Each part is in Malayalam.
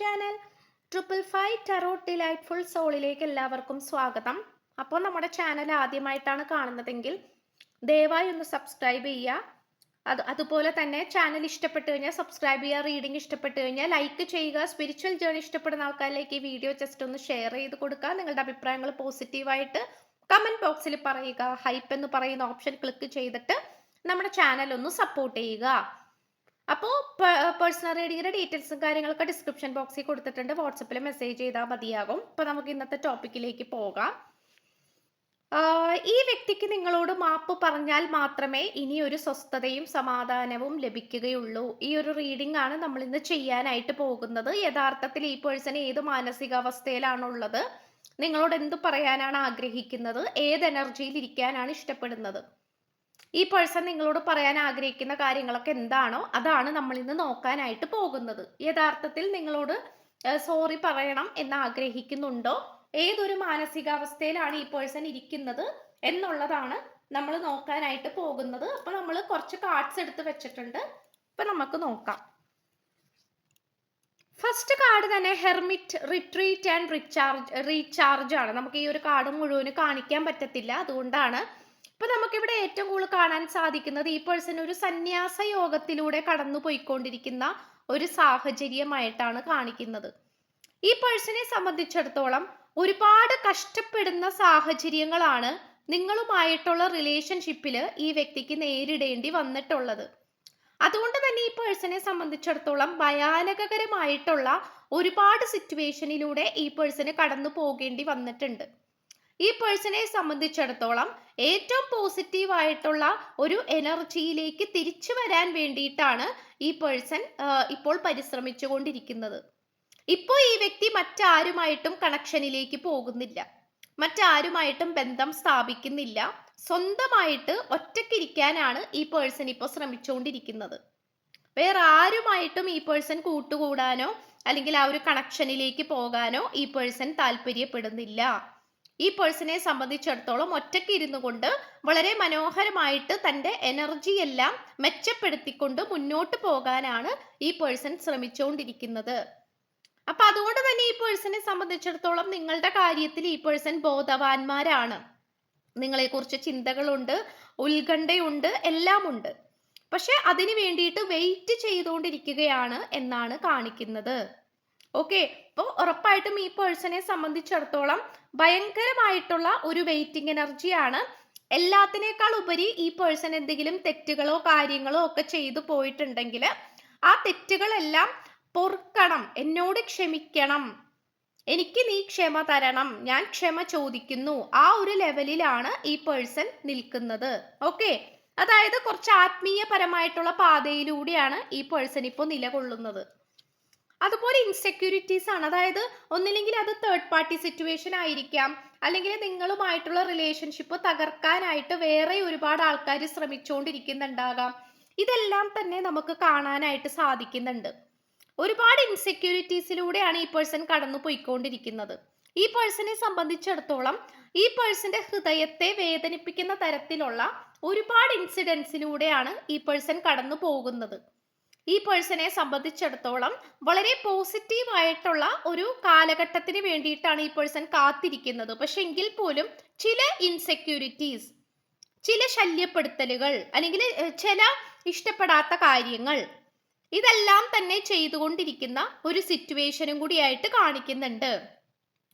Channel triple five tarot delightful സോളിലേക്ക് എല്ലാവർക്കും സ്വാഗതം. അപ്പോൾ നമ്മുടെ ചാനൽ ആദ്യമായിട്ടാണ് കാണുന്നതെങ്കിൽ ദയവായി ഒന്ന് സബ്സ്ക്രൈബ് ചെയ്യുക. അത് അതുപോലെ തന്നെ ചാനൽ ഇഷ്ടപ്പെട്ട് കഴിഞ്ഞാൽ സബ്സ്ക്രൈബ് ചെയ്യുക റീഡിംഗ് ഇഷ്ടപ്പെട്ട് കഴിഞ്ഞാൽ ലൈക്ക് ചെയ്യുക സ്പിരിച്വൽ ജേണി ഇഷ്ടപ്പെടുന്ന ആൾക്കാരിലേക്ക് ഈ വീഡിയോ ജസ്റ്റ് ഒന്ന് ഷെയർ ചെയ്ത് കൊടുക്കുക. നിങ്ങളുടെ അഭിപ്രായങ്ങൾ പോസിറ്റീവായിട്ട് കമന്റ് ബോക്സിൽ പറയുക ഹൈപ്പ് എന്ന് പറയുന്ന ഓപ്ഷൻ ക്ലിക്ക് ചെയ്തിട്ട് നമ്മുടെ ചാനൽ ഒന്ന് സപ്പോർട്ട് ചെയ്യുക. അപ്പോൾ പേഴ്സണൽ റീഡിങ്ങിന്റെ ഡീറ്റെയിൽസും കാര്യങ്ങളൊക്കെ ഡിസ്ക്രിപ്ഷൻ ബോക്സിൽ കൊടുത്തിട്ടുണ്ട്. വാട്സപ്പിൽ മെസ്സേജ് ചെയ്താൽ മതിയാകും. അപ്പോൾ നമുക്ക് ഇന്നത്തെ ടോപ്പിക്കിലേക്ക് പോകാം. ഈ വ്യക്തിക്ക് നിങ്ങളോട് മാപ്പ് പറഞ്ഞാൽ മാത്രമേ ഇനി ഒരു സ്വസ്ഥതയും സമാധാനവും ലഭിക്കുകയുള്ളൂ. ഈ ഒരു റീഡിംഗ് ആണ് നമ്മൾ ഇന്ന് ചെയ്യാനായിട്ട് പോകുന്നത്. യഥാർത്ഥത്തിൽ ഈ പേഴ്സൺ ഏത് മാനസികാവസ്ഥയിലാണുള്ളത്? നിങ്ങളോട് എന്ത് പറയാനാണ് ആഗ്രഹിക്കുന്നത്? ഏത് എനർജിയിൽ ഇരിക്കാനാണ് ഇഷ്ടപ്പെടുന്നത്? ഈ പേഴ്സൺ നിങ്ങളോട് പറയാൻ ആഗ്രഹിക്കുന്ന കാര്യങ്ങളൊക്കെ എന്താണോ അതാണ് നമ്മൾ ഇന്ന് നോക്കാനായിട്ട് പോകുന്നത്. യഥാർത്ഥത്തിൽ നിങ്ങളോട് സോറി പറയണം എന്ന് ആഗ്രഹിക്കുന്നുണ്ടോ? ഏതൊരു മാനസികാവസ്ഥയിലാണ് ഈ പേഴ്സൺ ഇരിക്കുന്നത് എന്നുള്ളതാണ് നമ്മൾ നോക്കാനായിട്ട് പോകുന്നത്. അപ്പൊ നമ്മൾ കുറച്ച് കാർഡ്സ് എടുത്ത് വെച്ചിട്ടുണ്ട്. അപ്പൊ നമുക്ക് നോക്കാം. ഫസ്റ്റ് കാർഡ് തന്നെ hermit retreat and recharge recharge ആണ്. നമുക്ക് ഈ ഒരു കാർഡ് മുഴുവൻ കാണിക്കാൻ പറ്റത്തില്ല. അതുകൊണ്ടാണ് ഇപ്പൊ നമുക്കിവിടെ ഏറ്റവും കൂടുതൽ കാണാൻ സാധിക്കുന്നത് ഈ പേഴ്സൺ ഒരു സന്യാസ യോഗത്തിലൂടെ കടന്നു പോയിക്കൊണ്ടിരിക്കുന്ന ഒരു സാഹചര്യമായിട്ടാണ് കാണിക്കുന്നത്. ഈ പേഴ്സണെ സംബന്ധിച്ചിടത്തോളം ഒരുപാട് കഷ്ടപ്പെടുന്ന സാഹചര്യങ്ങളാണ് നിങ്ങളുമായിട്ടുള്ള റിലേഷൻഷിപ്പിൽ ഈ വ്യക്തിക്ക് നേരിടേണ്ടി വന്നിട്ടുള്ളത്. അതുകൊണ്ട് തന്നെ ഈ പേഴ്സണെ സംബന്ധിച്ചിടത്തോളം ഭയാനകരമായിട്ടുള്ള ഒരുപാട് സിറ്റുവേഷനിലൂടെ ഈ പേഴ്സണ് കടന്നു പോകേണ്ടി വന്നിട്ടുണ്ട്. ഈ പേഴ്സണെ സംബന്ധിച്ചിടത്തോളം ഏറ്റവും പോസിറ്റീവ് ആയിട്ടുള്ള ഒരു എനർജിയിലേക്ക് തിരിച്ചു വരാൻ വേണ്ടിയിട്ടാണ് ഈ പേഴ്സൺ ഇപ്പോൾ പരിശ്രമിച്ചു കൊണ്ടിരിക്കുന്നത്. ഇപ്പോൾ ഈ വ്യക്തി മറ്റാരുമായിട്ടും കണക്ഷനിലേക്ക് പോകുന്നില്ല. മറ്റാരുമായിട്ടും ബന്ധം സ്ഥാപിക്കുന്നില്ല. സ്വന്തമായിട്ട് ഒറ്റക്കിരിക്കാനാണ് ഈ പേഴ്സൺ ഇപ്പോൾ ശ്രമിച്ചുകൊണ്ടിരിക്കുന്നത്. വേറെ ആരുമായിട്ടും ഈ പേഴ്സൺ കൂട്ടുകൂടാനോ അല്ലെങ്കിൽ ആ ഒരു കണക്ഷനിലേക്ക് പോകാനോ ഈ പേഴ്സൺ താല്പര്യപ്പെടുന്നില്ല. ഈ പേഴ്സണെ സംബന്ധിച്ചിടത്തോളം ഒറ്റയ്ക്ക് ഇരുന്നു കൊണ്ട് വളരെ മനോഹരമായിട്ട് തന്റെ എനർജി എല്ലാം മെച്ചപ്പെടുത്തിക്കൊണ്ട് മുന്നോട്ട് പോകാനാണ് ഈ പേഴ്സൺ ശ്രമിച്ചുകൊണ്ടിരിക്കുന്നത് അപ്പൊ അതുകൊണ്ട് തന്നെ ഈ പേഴ്സണെ സംബന്ധിച്ചിടത്തോളം നിങ്ങളുടെ കാര്യത്തിൽ ഈ പേഴ്സൺ ബോധവാന്മാരാണ്. നിങ്ങളെക്കുറിച്ച് ചിന്തകളുണ്ട് ഉത്കണ്ഠയുണ്ട് എല്ലാമുണ്ട്. പക്ഷെ അതിനു വേണ്ടിയിട്ട് വെയിറ്റ് ചെയ്തുകൊണ്ടിരിക്കുകയാണ് എന്നാണ് കാണിക്കുന്നത്. ഓക്കെ അപ്പോൾ ഉറപ്പായിട്ടും ഈ പേഴ്സണെ സംബന്ധിച്ചിടത്തോളം ഭയങ്കരമായിട്ടുള്ള ഒരു വെയിറ്റിംഗ് എനർജിയാണ് എല്ലാത്തിനേക്കാൾ ഉപരി ഈ പേഴ്സൺ എന്തെങ്കിലും തെറ്റുകളോ കാര്യങ്ങളോ ഒക്കെ ചെയ്തു പോയിട്ടുണ്ടെങ്കിൽ ആ തെറ്റുകളെല്ലാം പൊറുക്കണം. എന്നോട് ക്ഷമിക്കണം. എനിക്ക് നീ ക്ഷമ തരണം. ഞാൻ ക്ഷമ ചോദിക്കുന്നു. ആ ഒരു ലെവലിലാണ് ഈ പേഴ്സൺ നിൽക്കുന്നത്. ഓക്കെ അതായത് കുറച്ച് ആത്മീയപരമായിട്ടുള്ള പാതയിലൂടെയാണ് ഈ പേഴ്സൺ ഇപ്പോൾ നിലകൊള്ളുന്നത്. അതുപോലെ ഇൻസെക്യൂരിറ്റീസ് ആണ്. അതായത് ഒന്നില്ലെങ്കിൽ അത് തേർഡ് പാർട്ടി സിറ്റുവേഷൻ ആയിരിക്കാം. അല്ലെങ്കിൽ നിങ്ങളുമായിട്ടുള്ള റിലേഷൻഷിപ്പ് തകർക്കാനായിട്ട് വേറെ ഒരുപാട് ആൾക്കാർ ശ്രമിച്ചുകൊണ്ടിരിക്കുന്നുണ്ടാകാം ഇതെല്ലാം തന്നെ നമുക്ക് കാണാനായിട്ട് സാധിക്കുന്നുണ്ട്. ഒരുപാട് ഇൻസെക്യൂരിറ്റീസിലൂടെയാണ് ഈ പേഴ്സൺ കടന്നു പോയിക്കൊണ്ടിരിക്കുന്നത്. ഈ പേഴ്സണെ സംബന്ധിച്ചിടത്തോളം ഈ പേഴ്സന്റെ ഹൃദയത്തെ വേദനിപ്പിക്കുന്ന തരത്തിലുള്ള ഒരുപാട് ഇൻസിഡൻസിലൂടെയാണ് ഈ പേഴ്സൺ കടന്നു പോകുന്നത്. ഈ പേഴ്സണെ സംബന്ധിച്ചിടത്തോളം വളരെ പോസിറ്റീവ് ആയിട്ടുള്ള ഒരു കാലഘട്ടത്തിന് വേണ്ടിയിട്ടാണ് ഈ പേഴ്സൺ കാത്തിരിക്കുന്നത്. പക്ഷെ എങ്കിൽ പോലും ചില ഇൻസെക്യൂരിറ്റീസ് ചില ശല്യപ്പെടുത്തലുകൾ അല്ലെങ്കിൽ ചില ഇഷ്ടപ്പെടാത്ത കാര്യങ്ങൾ ഇതെല്ലാം തന്നെ ചെയ്തുകൊണ്ടിരിക്കുന്ന ഒരു സിറ്റുവേഷനും കൂടിയായിട്ട് കാണിക്കുന്നുണ്ട്.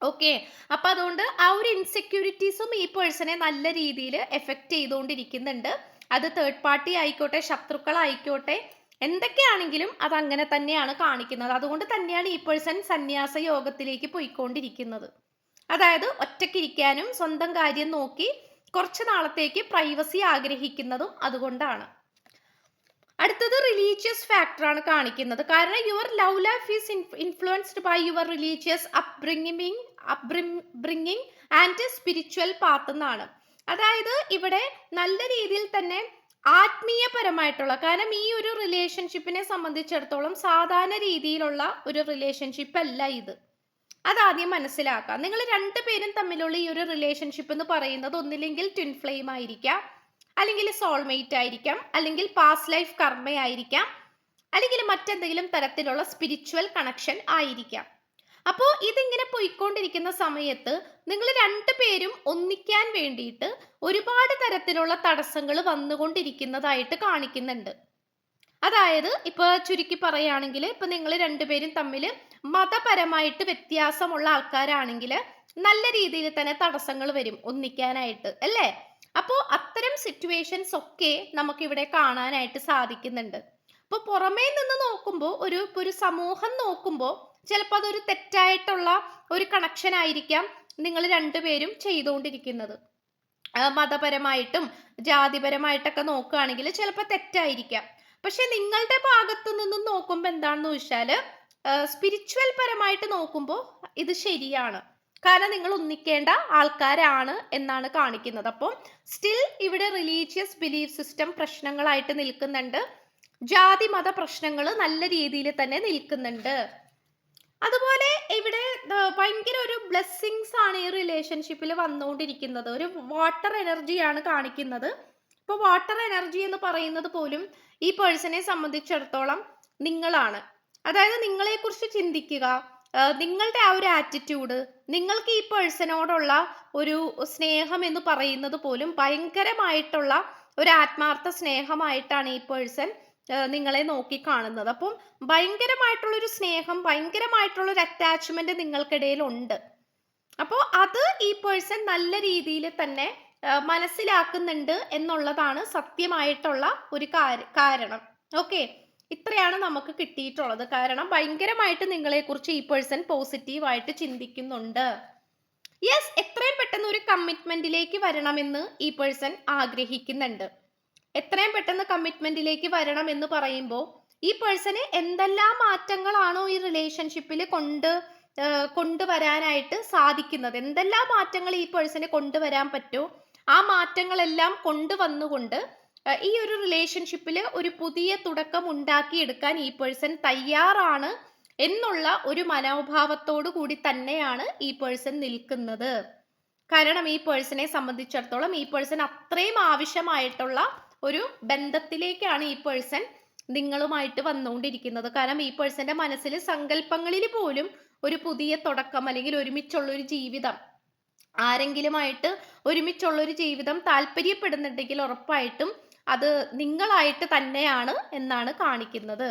ഓക്കെ അപ്പൊ അതുകൊണ്ട് ആ ഒരു ഇൻസെക്യൂരിറ്റീസും ഈ പേഴ്സണെ നല്ല രീതിയിൽ എഫക്റ്റ് ചെയ്തുകൊണ്ടിരിക്കുന്നുണ്ട്. അത് തേർഡ് പാർട്ടി ആയിക്കോട്ടെ ശത്രുക്കളായിക്കോട്ടെ എന്തൊക്കെയാണെങ്കിലും അത് അങ്ങനെ തന്നെയാണ് കാണിക്കുന്നത്. അതുകൊണ്ട് തന്നെയാണ് ഈ പേഴ്സൺ സന്യാസ യോഗത്തിലേക്ക് പോയിക്കൊണ്ടിരിക്കുന്നത്. അതായത് ഒറ്റക്കിരിക്കാനും സ്വന്തം കാര്യം നോക്കി കുറച്ച് നാളത്തേക്ക് പ്രൈവസി ആഗ്രഹിക്കുന്നതും അതുകൊണ്ടാണ്. അടുത്തത് റിലീജിയസ് ഫാക്ടറാണ് കാണിക്കുന്നത്. കാരണം your love life is influenced by your religious upbringing upbringing and spiritual path എന്നാണ്. അതായത് ഇവിടെ നല്ല രീതിയിൽ തന്നെ ആത്മീയപരമായിട്ടുള്ള കാരണം ഈ ഒരു റിലേഷൻഷിപ്പിനെ സംബന്ധിച്ചിടത്തോളം സാധാരണ രീതിയിലുള്ള ഒരു റിലേഷൻഷിപ്പ് അല്ല ഇത്. അതാദ്യം മനസ്സിലാക്കാം. നിങ്ങൾ രണ്ടുപേരും തമ്മിലുള്ള ഈ ഒരു റിലേഷൻഷിപ്പ് എന്ന് പറയുന്നത് ഒന്നില്ലെങ്കിൽ ട്വിൻ ഫ്ലെയിം ആയിരിക്കാം അല്ലെങ്കിൽ സോൾമേറ്റ് ആയിരിക്കാം അല്ലെങ്കിൽ പാസ്റ്റ് ലൈഫ് കർമ്മയായിരിക്കാം അല്ലെങ്കിൽ മറ്റെന്തെങ്കിലും തരത്തിലുള്ള സ്പിരിച്വൽ കണക്ഷൻ ആയിരിക്കാം. അപ്പോൾ ഇതിങ്ങനെ പോയിക്കൊണ്ടിരിക്കുന്ന സമയത്ത് നിങ്ങൾ രണ്ടുപേരും ഒന്നിക്കാൻ വേണ്ടിയിട്ട് ഒരുപാട് തരത്തിലുള്ള തടസ്സങ്ങൾ വന്നുകൊണ്ടിരിക്കുന്നതായിട്ട് കാണിക്കുന്നുണ്ട്. അതായത് ഇപ്പൊ ചുരുക്കി പറയുകയാണെങ്കിൽ ഇപ്പൊ നിങ്ങൾ രണ്ടുപേരും തമ്മിൽ മതപരമായിട്ട് വ്യത്യാസമുള്ള ആൾക്കാരാണെങ്കിൽ നല്ല രീതിയിൽ തന്നെ തടസ്സങ്ങൾ വരും ഒന്നിക്കാനായിട്ട് അല്ലേ? അപ്പോൾ അത്തരം സിറ്റുവേഷൻസ് ഒക്കെ നമുക്കിവിടെ കാണാനായിട്ട് സാധിക്കുന്നുണ്ട്. അപ്പോൾ പുറമേ നിന്ന് നോക്കുമ്പോൾ ഒരു ഒരു സമൂഹം നോക്കുമ്പോൾ ചിലപ്പോൾ അതൊരു തെറ്റായിട്ടുള്ള ഒരു കണക്ഷൻ ആയിരിക്കാം നിങ്ങൾ രണ്ടുപേരും ചെയ്തുകൊണ്ടിരിക്കുന്നത്. മതപരമായിട്ടും ജാതിപരമായിട്ടൊക്കെ നോക്കുകയാണെങ്കിൽ ചിലപ്പോൾ തെറ്റായിരിക്കാം. പക്ഷെ നിങ്ങളുടെ ഭാഗത്തു നിന്നും നോക്കുമ്പോൾ എന്താണെന്ന് വെച്ചാൽ സ്പിരിച്വൽ പരമായിട്ട് നോക്കുമ്പോൾ ഇത് ശരിയാണ്. കാരണം നിങ്ങൾ ഒന്നിക്കേണ്ട ആൾക്കാരാണ് എന്നാണ് കാണിക്കുന്നത്. അപ്പം സ്റ്റിൽ ഇവിടെ റിലീജിയസ് ബിലീഫ് സിസ്റ്റം പ്രശ്നങ്ങളായിട്ട് നിൽക്കുന്നുണ്ട്. ജാതി മത പ്രശ്നങ്ങൾ നല്ല രീതിയിൽ തന്നെ നിൽക്കുന്നുണ്ട്. അതുപോലെ ഇവിടെ ഭയങ്കര ഒരു ബ്ലെസ്സിങ്സ് ആണ് ഈ റിലേഷൻഷിപ്പിൽ വന്നുകൊണ്ടിരിക്കുന്നത്. ഒരു വാട്ടർ എനർജിയാണ് കാണിക്കുന്നത്. ഇപ്പൊ വാട്ടർ എനർജി എന്ന് പറയുന്നത് പോലും ഈ പേഴ്സണെ സംബന്ധിച്ചിടത്തോളം നിങ്ങളാണ്. അതായത് നിങ്ങളെ കുറിച്ച് ചിന്തിക്കുക നിങ്ങളുടെ ആ ഒരു ആറ്റിറ്റ്യൂഡ് നിങ്ങൾക്ക് ഈ പേഴ്സണോടുള്ള ഒരു സ്നേഹം എന്ന് പറയുന്നത് പോലും ഭയങ്കരമായിട്ടുള്ള ഒരു ആത്മാർത്ഥ സ്നേഹമായിട്ടാണ് ഈ പേഴ്സൺ നിങ്ങളെ നോക്കി കാണുന്നത്. അപ്പം ഭയങ്കരമായിട്ടുള്ള ഒരു സ്നേഹം ഭയങ്കരമായിട്ടുള്ള ഒരു അറ്റാച്ച്മെന്റ് നിങ്ങൾക്കിടയിൽ ഉണ്ട്. അപ്പോൾ അത് ഈ പേഴ്സൺ നല്ല രീതിയിൽ തന്നെ മനസ്സിലാക്കുന്നുണ്ട് എന്നുള്ളതാണ് സത്യമായിട്ടുള്ള ഒരു കാരണം. ഓക്കെ? ഇത്രയാണ് നമുക്ക് കിട്ടിയിട്ടുള്ളത്. കാരണം ഭയങ്കരമായിട്ട് നിങ്ങളെ കുറിച്ച് ഈ പേഴ്സൺ പോസിറ്റീവായിട്ട് ചിന്തിക്കുന്നുണ്ട്. യെസ് എത്രയും പെട്ടെന്ന് ഒരു കമ്മിറ്റ്മെന്റിലേക്ക് വരണമെന്ന് ഈ പേഴ്സൺ ആഗ്രഹിക്കുന്നുണ്ട്. എത്രയും പെട്ടെന്ന് കമ്മിറ്റ്മെന്റിലേക്ക് വരണം എന്ന് പറയുമ്പോൾ ഈ പേഴ്സണ് എന്തെല്ലാം മാറ്റങ്ങളാണോ ഈ റിലേഷൻഷിപ്പിൽ കൊണ്ട് കൊണ്ടുവരാനായിട്ട് സാധിക്കുന്നത്? എന്തെല്ലാം മാറ്റങ്ങൾ ഈ പേഴ്സണ് കൊണ്ടുവരാൻ പറ്റുമോ ആ മാറ്റങ്ങളെല്ലാം കൊണ്ടുവന്നുകൊണ്ട് ഈ ഒരു റിലേഷൻഷിപ്പിൽ ഒരു പുതിയ തുടക്കം ഉണ്ടാക്കിയെടുക്കാൻ ഈ പേഴ്സൺ തയ്യാറാണ് എന്നുള്ള ഒരു മനോഭാവത്തോടു കൂടി തന്നെയാണ് ഈ പേഴ്സൺ നിൽക്കുന്നത്. കാരണം ഈ പേഴ്സണെ സംബന്ധിച്ചിടത്തോളം ഈ പേഴ്സൺ അത്രയും ആവശ്യമായിട്ടുള്ള ഒരു ബന്ധത്തിലേക്കാണ് ഈ പേഴ്സൺ നിങ്ങളുമായിട്ട് വന്നുകൊണ്ടിരിക്കുന്നത്. കാരണം ഈ പേഴ്സന്റെ മനസ്സിൽ സങ്കല്പങ്ങളിൽ പോലും ഒരു പുതിയ തുടക്കം അല്ലെങ്കിൽ ഒരുമിച്ചുള്ള ഒരു ജീവിതം ആരെങ്കിലുമായിട്ട് ഒരുമിച്ചുള്ള ഒരു ജീവിതം താല്പര്യപ്പെടുന്നുണ്ടെങ്കിൽ ഉറപ്പായിട്ടും അത് നിങ്ങളായിട്ട് തന്നെയാണ് എന്നാണ് കാണിക്കുന്നത്.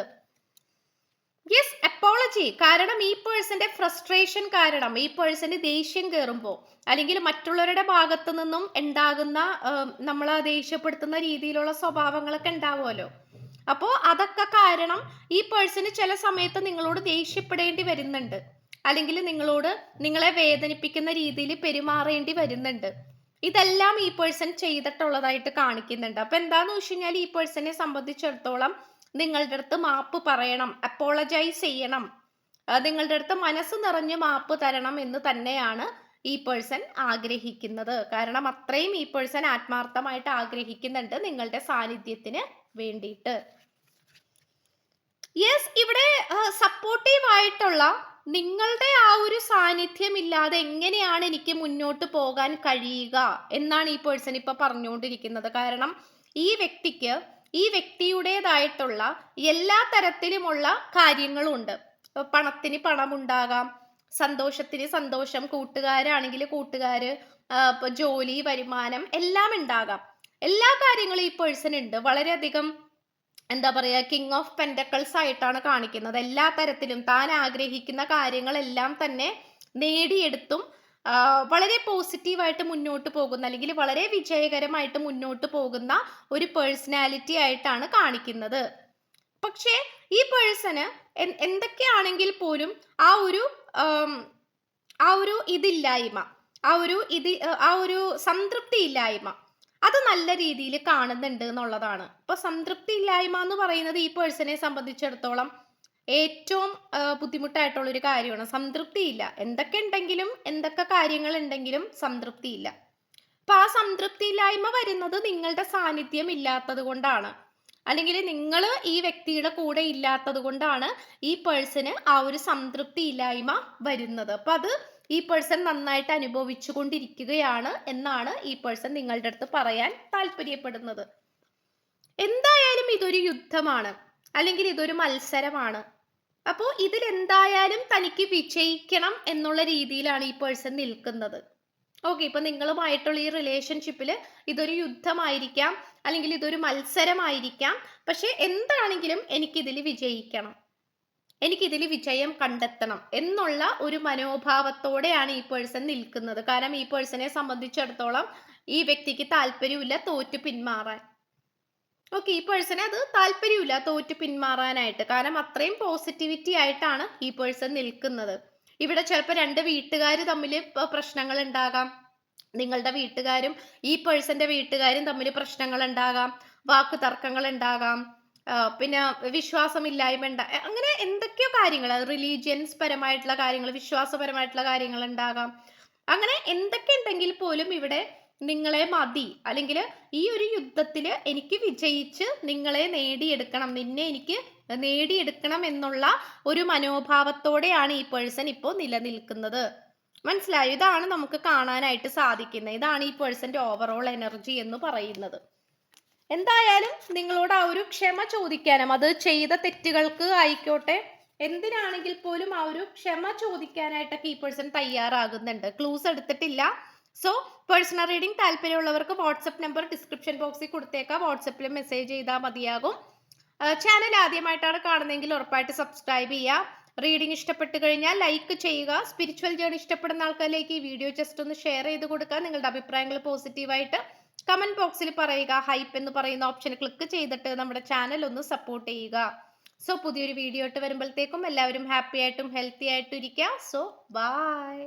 അപ്പോളജി കാരണം ഈ പേഴ്സന്റെ ഫ്രസ്ട്രേഷൻ കാരണം ഈ പേഴ്സന്റെ ദേഷ്യം കയറുമ്പോൾ അല്ലെങ്കിൽ മറ്റുള്ളവരുടെ ഭാഗത്തു നിന്നും ഉണ്ടാകുന്ന നമ്മളെ ദേഷ്യപ്പെടുത്തുന്ന രീതിയിലുള്ള സ്വഭാവങ്ങളൊക്കെ ഉണ്ടാവുമല്ലോ. അപ്പോൾ അതൊക്കെ കാരണം ഈ പേഴ്സന് ചില സമയത്ത് നിങ്ങളോട് ദേഷ്യപ്പെടേണ്ടി വരുന്നുണ്ട്. അല്ലെങ്കിൽ നിങ്ങളോട് നിങ്ങളെ വേദനിപ്പിക്കുന്ന രീതിയിൽ പെരുമാറേണ്ടി വരുന്നുണ്ട്. ഇതെല്ലാം ഈ പേഴ്സൺ ചെയ്തിട്ടുള്ളതായിട്ട് കാണിക്കുന്നുണ്ട്. അപ്പൊ എന്താന്ന് വെച്ച് കഴിഞ്ഞാൽ ഈ പേഴ്സണെ സംബന്ധിച്ചിടത്തോളം നിങ്ങളുടെ അടുത്ത് മാപ്പ് പറയണം അപ്പോളജൈസ് ചെയ്യണം നിങ്ങളുടെ അടുത്ത് മനസ്സ് നിറഞ്ഞ് മാപ്പ് തരണം എന്ന് തന്നെയാണ് ഈ പേഴ്സൺ ആഗ്രഹിക്കുന്നത്. കാരണം അത്രയും ഈ പേഴ്സൺ ആത്മാർത്ഥമായിട്ട് ആഗ്രഹിക്കുന്നുണ്ട് നിങ്ങളുടെ സാന്നിധ്യത്തിന് വേണ്ടിയിട്ട്. യെസ് ഇവിടെ സപ്പോർട്ടീവ് ആയിട്ടുള്ള നിങ്ങളുടെ ആ ഒരു സാന്നിധ്യം ഇല്ലാതെ എങ്ങനെയാണ് എനിക്ക് മുന്നോട്ട് പോകാൻ കഴിയുക എന്നാണ് ഈ പേഴ്സൺ ഇപ്പൊ പറഞ്ഞുകൊണ്ടിരിക്കുന്നത്. കാരണം ഈ വ്യക്തിക്ക് ഈ വ്യക്തിയുടേതായിട്ടുള്ള എല്ലാ തരത്തിലുമുള്ള കാര്യങ്ങളും ഉണ്ട് ഇപ്പൊ പണത്തിന് പണമുണ്ടാകാം. സന്തോഷത്തിന് സന്തോഷം. കൂട്ടുകാരാണെങ്കിൽ കൂട്ടുകാർ ആ, ഇപ്പൊ ജോലി വരുമാനം എല്ലാം ഉണ്ടാകാം. എല്ലാ കാര്യങ്ങളും ഈ പേഴ്സൺ ഉണ്ട്. വളരെയധികം എന്താ പറയുക കിങ് ഓഫ് പെൻഡക്കൾസ് ആയിട്ടാണ് കാണിക്കുന്നത്. എല്ലാ തരത്തിലും താൻ ആഗ്രഹിക്കുന്ന കാര്യങ്ങളെല്ലാം തന്നെ നേടിയെടുത്തും വളരെ പോസിറ്റീവായിട്ട് മുന്നോട്ട് പോകുന്ന അല്ലെങ്കിൽ വളരെ വിജയകരമായിട്ട് മുന്നോട്ട് പോകുന്ന ഒരു പേഴ്സണാലിറ്റി ആയിട്ടാണ് കാണിക്കുന്നത്. പക്ഷേ ഈ പേഴ്സണ് എന്തൊക്കെയാണെങ്കിൽ പോലും ആ ഒരു ആ ഒരു ഇതില്ലായ്മ ആ ഒരു ഇത് ആ ഒരു സംതൃപ്തി ഇല്ലായ്മ അത് നല്ല രീതിയിൽ കാണുന്നുണ്ട് എന്നുള്ളതാണ്. ഇപ്പൊ സംതൃപ്തി ഇല്ലായ്മ എന്ന് പറയുന്നത് ഈ പേഴ്സണെ സംബന്ധിച്ചിടത്തോളം ഏറ്റവും ബുദ്ധിമുട്ടായിട്ടുള്ള ഒരു കാര്യമാണ്. സംതൃപ്തി ഇല്ല എന്തൊക്കെ ഉണ്ടെങ്കിലും എന്തൊക്കെ കാര്യങ്ങൾ ഉണ്ടെങ്കിലും സംതൃപ്തി ഇല്ല അപ്പൊ ആ സംതൃപ്തി ഇല്ലായ്മ വരുന്നത് നിങ്ങളുടെ സാന്നിധ്യം ഇല്ലാത്തത് കൊണ്ടാണ്. അല്ലെങ്കിൽ നിങ്ങൾ ഈ വ്യക്തിയുടെ കൂടെ ഇല്ലാത്തത് കൊണ്ടാണ് ഈ പേഴ്സന് ആ ഒരു സംതൃപ്തി ഇല്ലായ്മ വരുന്നത്. അപ്പൊ അത് ഈ പേഴ്സൺ നന്നായിട്ട് അനുഭവിച്ചു കൊണ്ടിരിക്കുകയാണ് എന്നാണ് ഈ പേഴ്സൺ നിങ്ങളുടെ അടുത്ത് പറയാൻ താല്പര്യപ്പെടുന്നത്. എന്തായാലും ഇതൊരു യുദ്ധമാണ്. അല്ലെങ്കിൽ ഇതൊരു മത്സരമാണ്. അപ്പോൾ ഇതിൽ എന്തായാലും തനിക്ക് വിജയിക്കണം എന്നുള്ള രീതിയിലാണ് ഈ പേഴ്സൺ നിൽക്കുന്നത്. ഓക്കെ ഇപ്പൊ നിങ്ങളുമായിട്ടുള്ള ഈ റിലേഷൻഷിപ്പിൽ ഇതൊരു യുദ്ധമായിരിക്കാം അല്ലെങ്കിൽ ഇതൊരു മത്സരമായിരിക്കാം. പക്ഷെ എന്താണെങ്കിലും എനിക്കിതിൽ വിജയിക്കണം. എനിക്കിതിൽ വിജയം കണ്ടെത്തണം എന്നുള്ള ഒരു മനോഭാവത്തോടെയാണ് ഈ പേഴ്സൺ നിൽക്കുന്നത്. കാരണം ഈ പേഴ്സണെ സംബന്ധിച്ചിടത്തോളം ഈ വ്യക്തിക്ക് താല്പര്യമില്ല തോറ്റു പിന്മാറാൻ. ഓക്കെ ഈ പേഴ്സണെ അത് താല്പര്യമില്ല തോറ്റു പിന്മാറാനായിട്ട്. കാരണം അത്രയും പോസിറ്റിവിറ്റി ആയിട്ടാണ് ഈ പേഴ്സൺ നിൽക്കുന്നത്. ഇവിടെ ചിലപ്പോൾ രണ്ട് വീട്ടുകാർ തമ്മിൽ പ്രശ്നങ്ങൾ ഉണ്ടാകാം നിങ്ങളുടെ വീട്ടുകാരും ഈ പേഴ്സന്റെ വീട്ടുകാരും തമ്മിൽ പ്രശ്നങ്ങൾ ഉണ്ടാകാം വാക്ക് തർക്കങ്ങൾ ഉണ്ടാകാം പിന്നെ വിശ്വാസമില്ലായ്മ ഉണ്ടാ അങ്ങനെ എന്തൊക്കെയോ കാര്യങ്ങൾ റിലീജിയൻസ് പരമായിട്ടുള്ള കാര്യങ്ങൾ വിശ്വാസപരമായിട്ടുള്ള കാര്യങ്ങൾ ഉണ്ടാകാം അങ്ങനെ എന്തൊക്കെ ഉണ്ടെങ്കിൽ പോലും ഇവിടെ നിങ്ങളെ മതി. അല്ലെങ്കിൽ ഈ ഒരു യുദ്ധത്തിൽ എനിക്ക് വിജയിച്ച് നിങ്ങളെ നേടിയെടുക്കണം. നിന്നെ എനിക്ക് നേടിയെടുക്കണം എന്നുള്ള ഒരു മനോഭാവത്തോടെയാണ് ഈ പേഴ്സൺ ഇപ്പോൾ നിലനിൽക്കുന്നത്. മനസ്സിലായോ? ഇതാണ് നമുക്ക് കാണാനായിട്ട് സാധിക്കുന്നത്. ഇതാണ് ഈ പേഴ്സന്റെ ഓവറോൾ എനർജി എന്ന് പറയുന്നത്. എന്തായാലും നിങ്ങളോട് ആ ഒരു ക്ഷമ ചോദിക്കാനും അത് ചെയ്ത തെറ്റുകൾക്ക് ആയിക്കോട്ടെ എന്തിനാണെങ്കിൽ പോലും ആ ഒരു ക്ഷമ ചോദിക്കാനായിട്ടൊക്കെ ഈ പേഴ്സൺ തയ്യാറാകുന്നുണ്ട്. ക്ലൂസ് എടുത്തിട്ടില്ല. സോ പേഴ്സണൽ റീഡിംഗ് താല്പര്യമുള്ളവർക്ക് വാട്സപ്പ് നമ്പർ ഡിസ്ക്രിപ്ഷൻ ബോക്സിൽ കൊടുത്തേക്കാം. വാട്സപ്പിൽ മെസ്സേജ് ചെയ്താൽ മതിയാകും. ചാനൽ ആദ്യമായിട്ടാണ് കാണുന്നതെങ്കിൽ ഉറപ്പായിട്ട് സബ്സ്ക്രൈബ് ചെയ്യുക. റീഡിംഗ് ഇഷ്ടപ്പെട്ട് കഴിഞ്ഞാൽ ലൈക്ക് ചെയ്യുക. സ്പിരിച്വൽ ജേണി ഇഷ്ടപ്പെടുന്ന ആൾക്കാരിലേക്ക് ഈ വീഡിയോ ജസ്റ്റ് ഒന്ന് ഷെയർ ചെയ്ത് കൊടുക്കുക. നിങ്ങളുടെ അഭിപ്രായങ്ങൾ പോസിറ്റീവായിട്ട് കമന്റ് ബോക്സിൽ പറയുക. ഹൈപ്പ് എന്ന് പറയുന്ന ഓപ്ഷൻ ക്ലിക്ക് ചെയ്തിട്ട് നമ്മുടെ ചാനൽ ഒന്ന് സപ്പോർട്ട് ചെയ്യുക. സോ പുതിയൊരു വീഡിയോ ഇട്ട് വരുമ്പോഴത്തേക്കും എല്ലാവരും ഹാപ്പി ആയിട്ടും ഹെൽത്തി ആയിട്ടും ഇരിക്കുക. So by